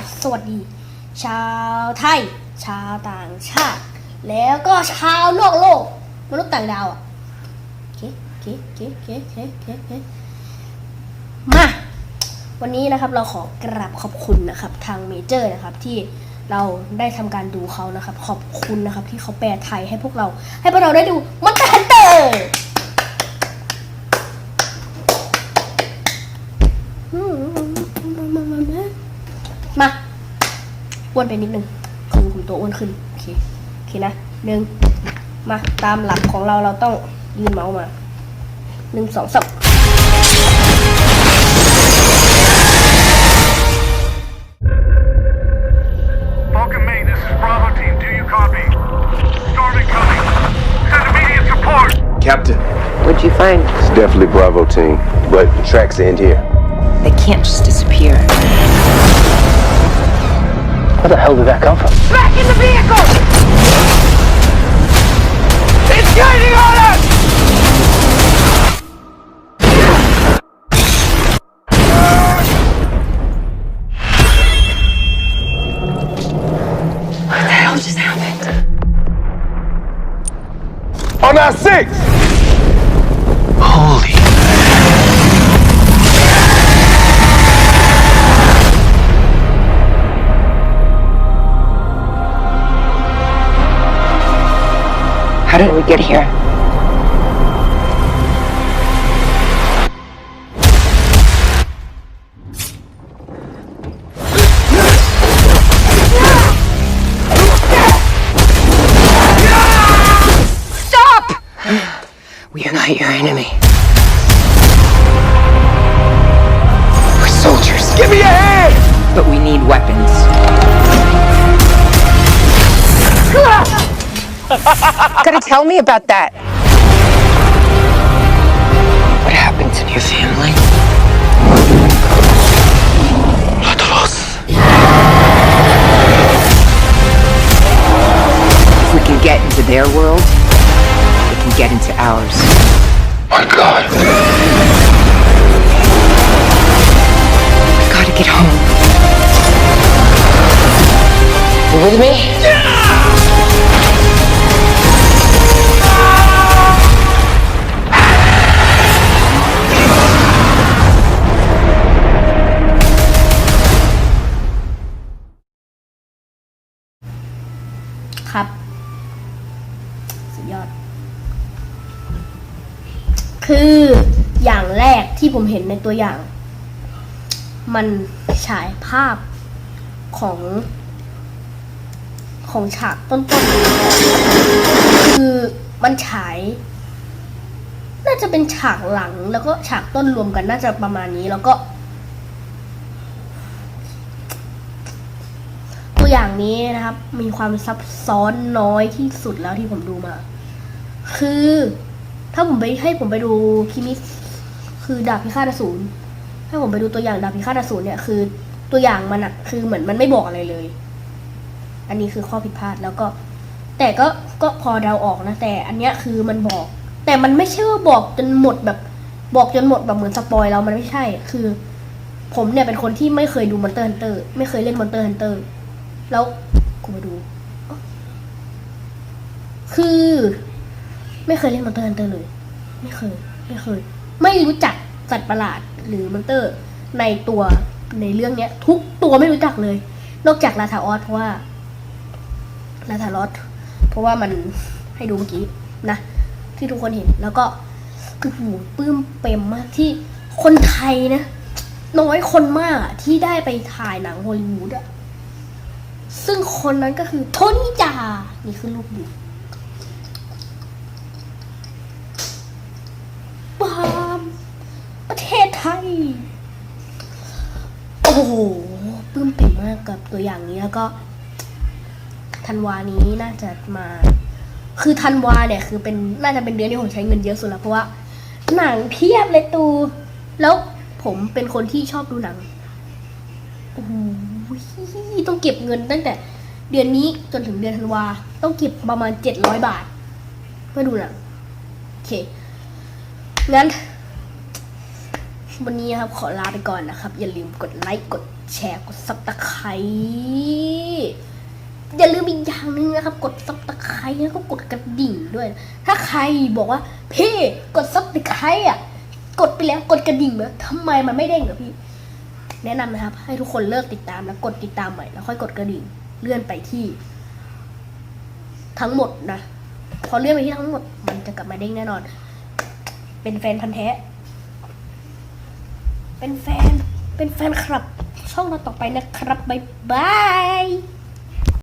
ราบสวัสดี ชาวไทย ชาวต่างชาติ แล้วก็ชาวนอกโลก มนุษย์ต่างดาวอะโอเคโอเคโอเคโอเคโอเคเคเคมาวันนี้นะครับเราขอกราบขอบคุณนะครับทางเมเจอร์นะครับที่เราได้ทำการดูเขานะครับ ขอบคุณนะครับที่เขาแปลไทยให้พวกเรา ให้พวกเราได้ดูมันต r ฮันเตอร์มา อ้วนไปนิดนึงคือผมตัวอ้วนขึ้นโอเคโอเคนะหนึ่งมาตามหลักของเราเราต้องยืนเมาส์มาหนึ่งสองสาม Falcon Main, this is Bravo Team. Do you copy? Storm incoming. Send immediate support. Captain, What'd you find? it's definitely Bravo team, but the tracks end here. They can't just disappear. Where the hell did that come from? Back in the vehicle! It's gaining on us! What the hell just happened? On our six! How did we get here? Stop! We are not your enemy. We're soldiers. Give me your hand! But we need weapons. Gotta tell me about that. What happened to your family? If we can get into their world, we can get into ours. My God. We gotta get home. You with me?. ยอด คืออย่างแรกที่ผมเห็นในตัวอย่าง มันฉายภาพของ ของฉากต้นๆ คือมันฉาย น่าจะเป็นฉากหลังแล้วก็ฉากต้นรวมกันน่าจะประมาณนี้แล้วก็ตัวอย่างนี้นะครับ มีความซับซ้อนน้อยที่สุดแล้วที่ผมดูมา คือ ถ้าผมไปให้ผมไปดูคิมิสคือดาบพิฆาตอสูรถ้าผมไปดูตัวอย่างดาบพิฆาตอสูรเนี่ยคือ ตัวอย่างมันอะคือเหมือนมันไม่บอกอะไรเลย อันนี้คือข้อผิดพลาดแล้วก็ แต่ก็ก็พอเดาออกนะ แต่อันเนี้ยคือมันบอก แต่มันไม่ใช่ว่าบอกจนหมดแบบ บอกจนหมดแบบเหมือนสปอยเรามันไม่ใช่ คือ ผมเนี่ยเป็นคนที่ไม่เคยดูมอนเตอร์ฮันเตอร์ไม่เคยเล่นมอนเตอร์ฮันเตอร์แล้วกูมาดู คือ ไม่เคยเล่นมอนเตอร์ฮันเตอร์เลย ไม่เคย ไม่เคย ไม่รู้จักสัตว์ประหลาดหรือมอนเตอร์ ในตัวในเรื่องเนี้ย ทุกตัวไม่รู้จักเลย นอกจากลาทาออสเพราะว่าลาทารอสเพราะว่ามันให้ดูเมื่อกี้นะ ที่ทุกคนเห็นแล้วก็คือหูปื้มเปรมมากที่คนไทยนะน้อยคนมากที่ได้ไปถ่ายหนังฮอลลีวูดอะซึ่งคนนั้นก็คือโทนี่จา นี่คือรูปอยู่บามประเทศไทย โอ้โหปลื้มปิ่มมากกับตัวอย่างนี้แล้วก็ธันวานี้น่าจะมา คือธันวาเนี่ยคือเป็นน่าจะเป็นเดือนที่ผมใช้เงินเยอะสุดแล้วเพราะว่าหนังเพียบเลยตู แล้วผมเป็นคนที่ชอบดูหนังโอ้โหต้องเก็บเงินตั้งแต่เดือนนี้จนถึงเดือนธันวา ต้องเก็บประมาณเจ็ดร้อยบาท เพื่อดูหนังโอเคงั้น วันนี้ครับขอลาไปก่อนนะครับ อย่าลืมกดไลค์กดแชร์กดซับตะไคร้อย่าลืมอีกอย่างหนึงนะครับ กดซับตะไคร้แล้วก็กดกระดิ่งด้วย ถ้าใครบอกว่าพี่กดซับตะไคร้อะ กดไปแล้วกดกระดิ่งแล้วทำไมมันไม่เด้งเหรอพี่ แนะนำนะครับ ให้ทุกคนเลิกติดตามแล้วกดติดตามใหม่แล้วค่อยกดกระดิ่งเลื่อนไปที่ ทั้งหมดนะพอเลื่อนไปที่ทั้งหมด มันจะกลับมาเด้งแน่นอน เป็นแฟนพันธ์แท้ เป็นแฟน เป็นแฟนคลับ ช่องเราต่อไปนะครับ บ๊ายบาย